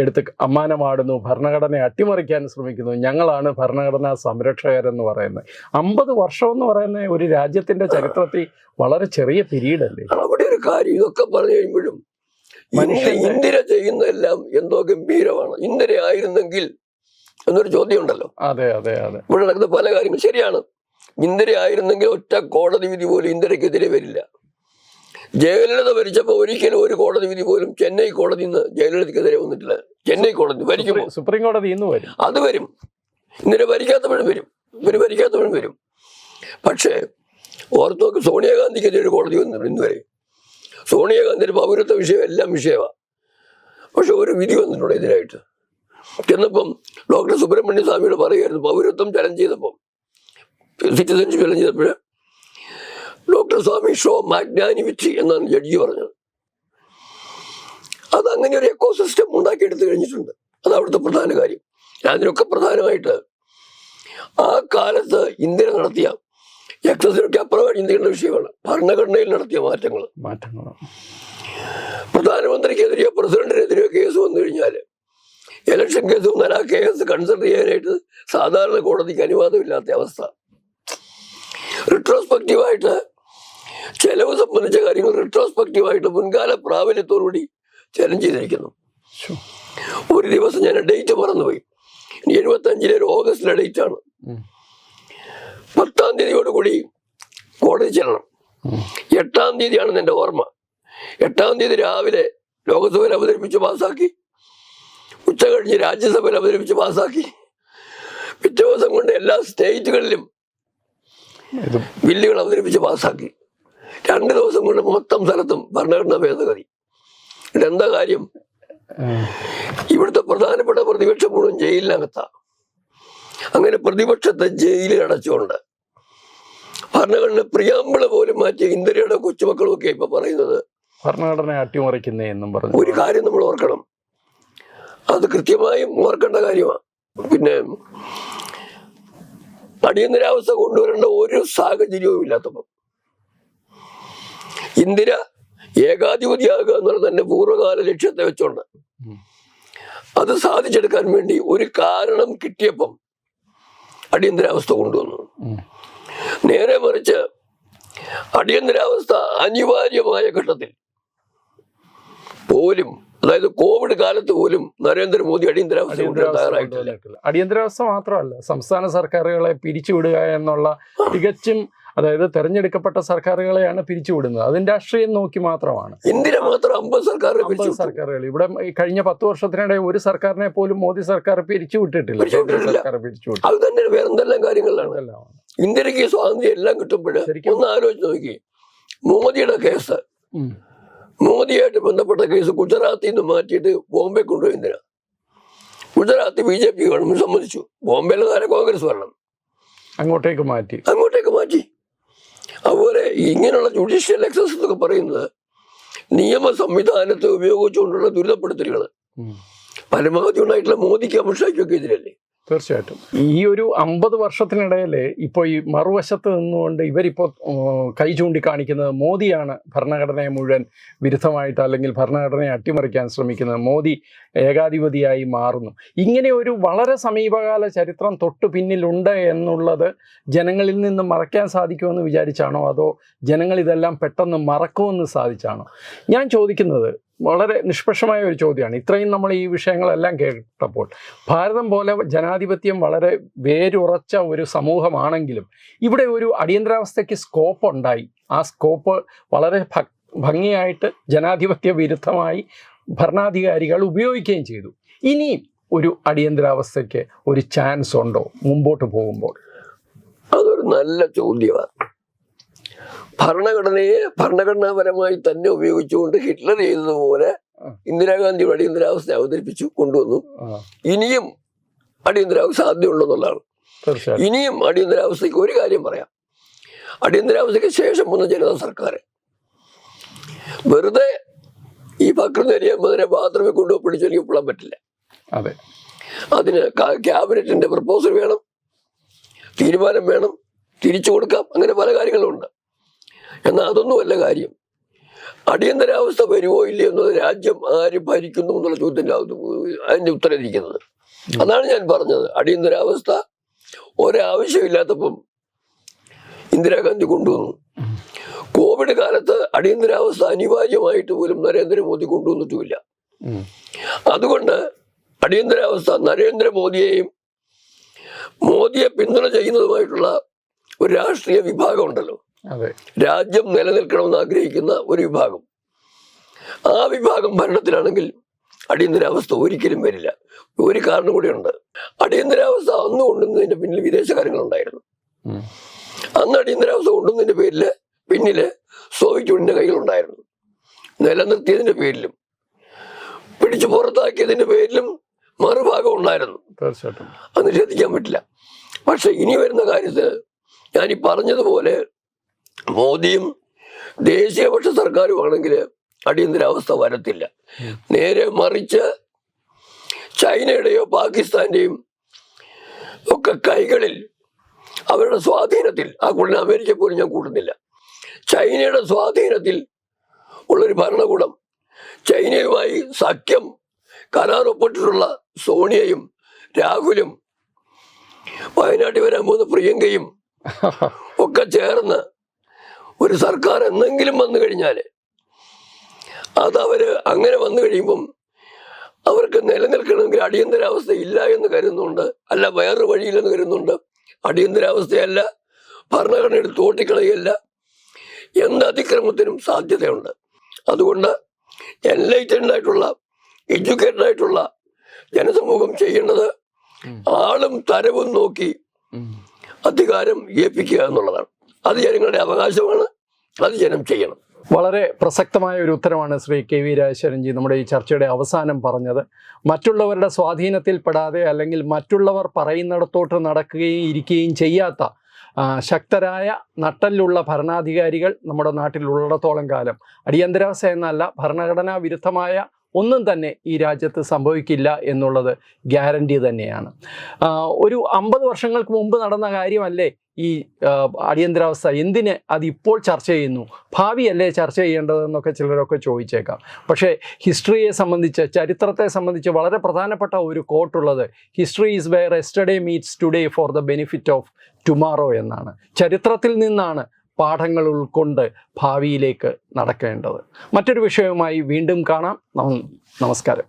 എടുത്ത് അമ്മാനമാടുന്നു ഭരണഘടനയെ അട്ടിമറിക്കാൻ ശ്രമിക്കുന്നു. ഞങ്ങളാണ് ഭരണഘടനാ സംരക്ഷകരെന്ന് പറയുന്നത്. അമ്പത് വർഷം എന്ന് പറയുന്ന ഒരു രാജ്യത്തിന്റെ ചരിത്രത്തിൽ വളരെ ചെറിയ പിരീഡ് അല്ലേ അവിടെ ഒരു കാര്യം ഇതൊക്കെ പറഞ്ഞു കഴിയുമ്പോഴും ഇന്ദിര ചെയ്യുന്നതെല്ലാം എന്തോ ഗംഭീരമാണ്. ഇന്ദിര ആയിരുന്നെങ്കിൽ എന്നൊരു ചോദ്യം ഉണ്ടല്ലോ അതെ അതെ അതെ. ഇവിടെ നടക്കുന്ന പല കാര്യങ്ങളും ശരിയാണ്. ഇന്ദിര ആയിരുന്നെങ്കിൽ ഒറ്റ കോടതി വിധി പോലും ഇന്ദിരക്കെതിരെ വരില്ല. ജയലളിത ഭരിച്ചപ്പോൾ ഒരിക്കലും ഒരു കോടതി വിധി പോലും ചെന്നൈ കോടതി നിന്ന് ജയലളിതക്കെതിരെ വന്നിട്ടില്ല. ചെന്നൈ കോടതി ഭരിക്കുമ്പോൾ സുപ്രീം- കോടതി ഇന്ന് വരും. അത് വരും. ഇന്നലെ ഭരിക്കാത്തപ്പോഴും വരും. ഇവർ ഭരിക്കാത്തപ്പോഴും വരും. പക്ഷേ ഓർത്തോക്ക് സോണിയാഗാന്ധിക്കെതിരെ ഒരു കോടതി വന്നിട്ടുണ്ട് ഇന്ന് വരെ സോണിയാഗാന്ധിയുടെ പൗരത്വ വിഷയം എല്ലാം വിഷയമാണ് പക്ഷെ ഒരു വിധി വന്നിട്ടുണ്ട് എതിരായിട്ട്. ചെന്നപ്പം ഡോക്ടർ സുബ്രഹ്മണ്യ സ്വാമിയോട് പറയുമായിരുന്നു പൗരത്വം ചലഞ്ച് ചെയ്തപ്പം സിറ്റിസൺഷിപ്പ് ചലഞ്ച് ചെയ്തപ്പോൾ ഡോക്ടർ സ്വാമി ഷോ മാഗ്നാനിമിറ്റി എന്നാണ് ജഡ്ജി പറഞ്ഞത്. അത് അങ്ങനെ ഒരു എക്കോ സിസ്റ്റം ഉണ്ടാക്കിയെടുത്ത് കഴിഞ്ഞിട്ടുണ്ട്. അത് അവിടുത്തെ പ്രധാന കാര്യം. അതിനൊക്കെ പ്രധാനമായിട്ട് ആ കാലത്ത് ഇന്ത്യ നടത്തിയ എക്സസിനൊക്കെ അപ്പുറമായി ചിന്തിക്കേണ്ട വിഷയമാണ്. ഭരണഘടനയിൽ നടത്തിയ മാറ്റങ്ങൾ. മാറ്റങ്ങൾ പ്രധാനമന്ത്രിക്കെതിരെയോ പ്രസിഡന്റിനെതിരെയോ കേസ് വന്നു കഴിഞ്ഞാൽ ഇലക്ഷൻ കേസ് വന്നാൽ ആ കേസ് കൺസിഡർ ചെയ്യാനായിട്ട് സാധാരണ കോടതിക്ക് അനുവാദമില്ലാത്ത അവസ്ഥ. റിട്രോസ്പെക്റ്റീവായിട്ട് ചെലവ് സംബന്ധിച്ച കാര്യങ്ങൾ റിട്രോസ്പെക്റ്റീവായിട്ട് മുൻകാല പ്രാബല്യത്തോടുകൂടി ചലഞ്ച് ചെയ്തിരിക്കുന്നു. ഒരു ദിവസം ഞാൻ ഡേറ്റ് മറന്നുപോയി. എഴുപത്തി അഞ്ചിലെ ഒരു ഓഗസ്റ്റിലെ ഡേറ്റ് ആണ്. ഉം. പത്താം തീയതിയോട് കൂടി കോടതി ചെല്ലണം. എട്ടാം തീയതിയാണെന്ന് എന്റെ ഓർമ്മ. എട്ടാം തീയതി രാവിലെ ലോകസഭയിൽ അവതരിപ്പിച്ച് പാസ്സാക്കി. ഉച്ച കഴിഞ്ഞ് രാജ്യസഭയിൽ അവതരിപ്പിച്ച് പാസ്സാക്കി. പിറ്റേ ദിവസം കൊണ്ട് എല്ലാ സ്റ്റേറ്റുകളിലും ബില്ലുകൾ അവതരിപ്പിച്ച് പാസ്സാക്കി. രണ്ട് ദിവസം കൊണ്ട് മൊത്തം സ്ഥലത്തും ഭരണഘടനാ ഭേദഗതി. ഇതെന്താ കാര്യം. ഇവിടുത്തെ പ്രധാനപ്പെട്ട പ്രതിപക്ഷം മുഴുവൻ ജയിലിനകത്താ. അങ്ങനെ പ്രതിപക്ഷത്തെ ജയിലിൽ അടച്ചുകൊണ്ട് ഭരണഘടന പ്രിയാമ്പിൾ പോലും മാറ്റിയ ഇന്ദിരയുടെ കൊച്ചുമക്കളും ഒക്കെ ഇപ്പൊ പറയുന്നത്. ഭരണഘടന അട്ടിമറിക്കുന്നേ എന്നും പറഞ്ഞു. ഒരു കാര്യം നമ്മൾ ഓർക്കണം. അത് കൃത്യമായും ഓർക്കേണ്ട കാര്യമാണ് പിന്നെ അടിയന്തരാവസ്ഥ കൊണ്ടുവരേണ്ട ഒരു സാഹചര്യവും ഇല്ലാത്തപ്പം. ഇന്ദിര ഏകാധിപതിയാകുക എന്നുള്ള തന്നെ പൂർവകാല ലക്ഷ്യത്തെ വെച്ചോണ്ട് അത് സാധിച്ചെടുക്കാൻ വേണ്ടി ഒരു കാരണം കിട്ടിയപ്പം അടിയന്തരാവസ്ഥ കൊണ്ടുവന്നു. നേരെ മറിച്ച് അടിയന്തരാവസ്ഥ അനിവാര്യമായ ഘട്ടത്തിൽ പോലും അതായത് കോവിഡ് കാലത്ത് പോലും നരേന്ദ്രമോദി അടിയന്തരാവസ്ഥ കൊണ്ടുവരാൻ തയ്യാറായിട്ടില്ല. അടിയന്തരാവസ്ഥ മാത്രമല്ല സംസ്ഥാന സർക്കാരുകളെ പിരിച്ചുവിടുക എന്നുള്ള തികച്ചും അതായത് തെരഞ്ഞെടുക്കപ്പെട്ട സർക്കാരുകളെയാണ് പിരിച്ചുവിടുന്നത്. അതിന് രാഷ്ട്രീയം നോക്കി മാത്രമാണ്. മാത്രം അമ്പത് സർക്കാർ അമ്പത് സർക്കാരുകൾ. ഇവിടെ കഴിഞ്ഞ പത്ത് വർഷത്തിനിടെ ഒരു സർക്കാരിനെ പോലും മോദി സർക്കാർ പിരിച്ചുവിട്ടിട്ടില്ല. സർക്കാർ പിരിച്ചുവിട്ടു അത് തന്നെ വേറെ എന്തെല്ലാം കാര്യങ്ങളിലാണ്? ഇന്ത്യയ്ക്ക് സ്വാതന്ത്ര്യം എല്ലാം കിട്ടുമ്പോൾ ശരിക്കും- ഒന്ന് ആലോചിച്ച് നോക്കി. മോദിയുടെ കേസ്. മോദിയായിട്ട് ബന്ധപ്പെട്ട കേസ് ഗുജറാത്തിൽ നിന്ന് മാറ്റിയിട്ട് ബോംബെ കൊണ്ടുപോയി എന്തിനാ? Gujarat B J P government സമ്മതിച്ചു. ബോംബെയിലെ നേരെ കോൺഗ്രസ് വരണം. അങ്ങോട്ടേക്ക് മാറ്റി. അങ്ങോട്ടേക്ക് മാറ്റി. അതുപോലെ ഇങ്ങനെയുള്ള ജുഡീഷ്യൽ എക്സസ് എന്നൊക്കെ പറയുന്നത് നിയമ സംവിധാനത്തെ ഉപയോഗിച്ചുകൊണ്ടുള്ള ദുരിതപ്പെടുത്തലുകൾ. പരമാവധി ഉണ്ടായിട്ടുള്ള മോദിക്ക് അമിത്ഷായ്ക്കൊക്കെ എതിരല്ലേ തീർച്ചയായിട്ടും. ഈ ഒരു അമ്പത് വർഷത്തിനിടയിൽ ഇപ്പോൾ ഈ മറുവശത്ത് നിന്നുകൊണ്ട് ഇവരിപ്പോൾ കൈ ചൂണ്ടിക്കാണിക്കുന്നത് മോദിയാണ് ഭരണഘടനയെ മുഴുവൻ വിരുദ്ധമായിട്ട് അല്ലെങ്കിൽ ഭരണഘടനയെ അട്ടിമറിക്കാൻ ശ്രമിക്കുന്നത്. മോദി ഏകാധിപതിയായി മാറുന്നു. ഇങ്ങനെ ഒരു വളരെ സമീപകാല ചരിത്രം തൊട്ടു പിന്നിലുണ്ട് എന്നുള്ളത് ജനങ്ങളിൽ നിന്ന് മറയ്ക്കാൻ സാധിക്കുമെന്ന് വിചാരിച്ചാണോ? അതോ ജനങ്ങൾ ഇതെല്ലാം പെട്ടെന്ന് മറക്കുമെന്ന് സാധിച്ചാണോ? ഞാൻ ചോദിക്കുന്നത് വളരെ നിഷ്പക്ഷമായ ഒരു ചോദ്യമാണ്. ഇത്രയും നമ്മൾ ഈ വിഷയങ്ങളെല്ലാം കേട്ടപ്പോൾ. ഭാരതം പോലെ ജനാധിപത്യം വളരെ വേരുറച്ച ഒരു സമൂഹമാണെങ്കിലും ഇവിടെ ഒരു അടിയന്തരാവസ്ഥയ്ക്ക് സ്കോപ്പ് ഉണ്ടായി. ആ സ്കോപ്പ് വളരെ ഭംഗിയായിട്ട് ജനാധിപത്യ വിരുദ്ധമായി ഭരണാധികാരികൾ ഉപയോഗിക്കുകയും ചെയ്തു. ഇനിയും ഒരു അടിയന്തരാവസ്ഥയ്ക്ക് ഒരു ചാൻസ് ഉണ്ടോ? മുമ്പോട്ട് പോകുമ്പോൾ. അതൊരു നല്ല ചോദ്യമാണ് ഭരണഘടനയെ ഭരണഘടനാപരമായി തന്നെ ഉപയോഗിച്ചുകൊണ്ട് ഹിറ്റ്ലർ ചെയ്തതുപോലെ. ഇന്ദിരാഗാന്ധിയുടെ അടിയന്തരാവസ്ഥ അവതരിപ്പിച്ചു കൊണ്ടുവന്നു. ഇനിയും അടിയന്തരാവസ്ഥ സാധ്യമുണ്ടെന്നുള്ളതാണ് ഇനിയും അടിയന്തരാവസ്ഥയ്ക്ക് ഒരു കാര്യം പറയാം. അടിയന്തരാവസ്ഥയ്ക്ക് ശേഷം വന്ന ജനതാ സർക്കാർ. വെറുതെ ഈ അഹമ്മദിനെ ബാത്റൂമിൽ കൊണ്ടുപോയി പിടിച്ചെനിക്ക് പിള്ളാൻ പറ്റില്ല. അതെ. അതിന് ക്യാബിനറ്റിന്റെ പ്രപ്പോസൽ വേണം തീരുമാനം വേണം തിരിച്ചു കൊടുക്കാം അങ്ങനെ പല കാര്യങ്ങളുണ്ട് എന്നാൽ അതൊന്നുമല്ല കാര്യം. അടിയന്തരാവസ്ഥ വരുമോ ഇല്ലയോ എന്നത് രാജ്യം ആര് ഭരിക്കുന്നു എന്നുള്ള ചോദ്യത്തിന്റെ അതിന്റെ അതിന്റെ ഉത്തരം ഇരിക്കുന്നത്. അതാണ് ഞാൻ പറഞ്ഞത്. അടിയന്തരാവസ്ഥ ഒരാവശ്യമില്ലാത്തപ്പം ഇന്ദിരാഗാന്ധി കൊണ്ടുവന്നു. കോവിഡ് കാലത്ത് അടിയന്തരാവസ്ഥ അനിവാര്യമായിട്ട് പോലും നരേന്ദ്രമോദി കൊണ്ടുവന്നിട്ടുമില്ല. അതുകൊണ്ട് അടിയന്തരാവസ്ഥ നരേന്ദ്രമോദിയെയും മോദിയെ പിന്തുണ ചെയ്യുന്നതുമായിട്ടുള്ള ഒരു രാഷ്ട്രീയ വിഭാഗം ഉണ്ടല്ലോ അതെ രാജ്യം നിലനിൽക്കണമെന്ന് ആഗ്രഹിക്കുന്ന ഒരു വിഭാഗം. ആ വിഭാഗം ഭരണത്തിലാണെങ്കിൽ അടിയന്തരാവസ്ഥ ഒരിക്കലും വരില്ല. ഒരു കാരണം കൂടിയുണ്ട്. അടിയന്തരാവസ്ഥ അന്ന് കൊണ്ടുവന്നതിന്റെ പിന്നിൽ വിദേശ കാര്യങ്ങളുണ്ടായിരുന്നു. അന്ന് അടിയന്തരാവസ്ഥ കൊണ്ടുവന്നതിന്റെ പേരിൽ പിന്നിൽ സോവിയറ്റ് യൂണിയന്റെ കയ്യിലുണ്ടായിരുന്നു നിലനിർത്തിയതിന്റെ പേരിലും പിടിച്ചു പുറത്താക്കിയതിന്റെ പേരിലും മറുഭാഗം ഉണ്ടായിരുന്നു. തീർച്ചയായിട്ടും. അത് നിഷേധിക്കാൻ പറ്റില്ല. പക്ഷെ ഇനി വരുന്ന കാര്യത്തിൽ ഞാൻ ഈ പറഞ്ഞതുപോലെ മോദിയും ദേശീയപക്ഷ സർക്കാരുമാണെങ്കിൽ അടിയന്തരാവസ്ഥ വരത്തില്ല. നേരെ മറിച്ച് ചൈനയുടെയോ പാകിസ്ഥാന്റെയും ഒക്കെ കൈകളിൽ അവരുടെ സ്വാധീനത്തിൽ ആ കൂടുതൽ അമേരിക്ക പോലും ഞാൻ കൂട്ടുന്നില്ല ചൈനയുടെ സ്വാധീനത്തിൽ ഉള്ളൊരു ഭരണകൂടം ചൈനയുമായി സഖ്യം കരാർ ഒപ്പിട്ടിട്ടുള്ള സോണിയയും രാഹുലും വയനാട്ടിൽ വരാൻ പോകുന്ന പ്രിയങ്കയും ഒക്കെ ചേർന്ന് ഒരു സർക്കാർ എന്തെങ്കിലും വന്നു കഴിഞ്ഞാൽ അതവര് അങ്ങനെ വന്നു കഴിയുമ്പം അവർക്ക് നിലനിൽക്കണമെങ്കിൽ അടിയന്തരാവസ്ഥ ഇല്ല എന്ന് കരുതുന്നുണ്ട്. അല്ല വേറൊരു വഴിയില്ലെന്ന് കരുതുന്നുണ്ട്. അടിയന്തരാവസ്ഥയല്ല ഭരണഘടന എടുത്ത് ഓട്ടിക്കളയല്ല എന്ത് അതിക്രമത്തിനും സാധ്യതയുണ്ട്. അതുകൊണ്ട് എൻലൈറ്റൻഡ് ആയിട്ടുള്ള എഡ്യൂക്കേറ്റഡ് ആയിട്ടുള്ള ജനസമൂഹം ചെയ്യേണ്ടത് ആളും തരവും നോക്കി. അധികാരം ഏൽപ്പിക്കുക എന്നുള്ളതാണ്. അത് ജനങ്ങളുടെ അവകാശമാണ്. അത് ജനം ചെയ്യണം. വളരെ പ്രസക്തമായ ഒരു ഉത്തരമാണ് ശ്രീ കെ വി രാജശേഖരൻജി നമ്മുടെ ഈ ചർച്ചയുടെ അവസാനം പറഞ്ഞത്. മറ്റുള്ളവരുടെ സ്വാധീനത്തിൽ പെടാതെ അല്ലെങ്കിൽ മറ്റുള്ളവർ പറയുന്നിടത്തോട്ട് നടക്കുകയും ഇരിക്കുകയും ചെയ്യാത്ത ശക്തരായ നട്ടലുള്ള ഭരണാധികാരികൾ നമ്മുടെ നാട്ടിലുള്ളിടത്തോളം കാലം. അടിയന്തരാവസ്ഥ എന്നല്ല ഭരണഘടനാ വിരുദ്ധമായ ഒന്നും തന്നെ ഈ രാജ്യത്ത് സംഭവിക്കില്ല എന്നുള്ളത് ഗ്യാരണ്ടി തന്നെയാണ്. ഒരു അമ്പത് വർഷങ്ങൾക്ക് മുമ്പ് നടന്ന കാര്യമല്ലേ? ഈ അടിയന്തരാവസ്ഥ എന്തിന് അത് ഇപ്പോൾ ചർച്ച ചെയ്യുന്നു? ഭാവിയല്ലേ ചർച്ച ചെയ്യേണ്ടതെന്നൊക്കെ ചിലരൊക്കെ ചോദിച്ചേക്കാം. പക്ഷേ ഹിസ്റ്ററിയെ സംബന്ധിച്ച് ചരിത്രത്തെ സംബന്ധിച്ച് വളരെ പ്രധാനപ്പെട്ട ഒരു കോട്ടുള്ളത് history is where yesterday meets today for the benefit of tomorrow എന്നാണ്. ചരിത്രത്തിൽ നിന്നാണ് പാഠങ്ങൾ ഉൾക്കൊണ്ട് ഭാവിയിലേക്ക് നടക്കേണ്ടത്. മറ്റൊരു വിഷയവുമായി വീണ്ടും കാണാം. നമസ്കാരം.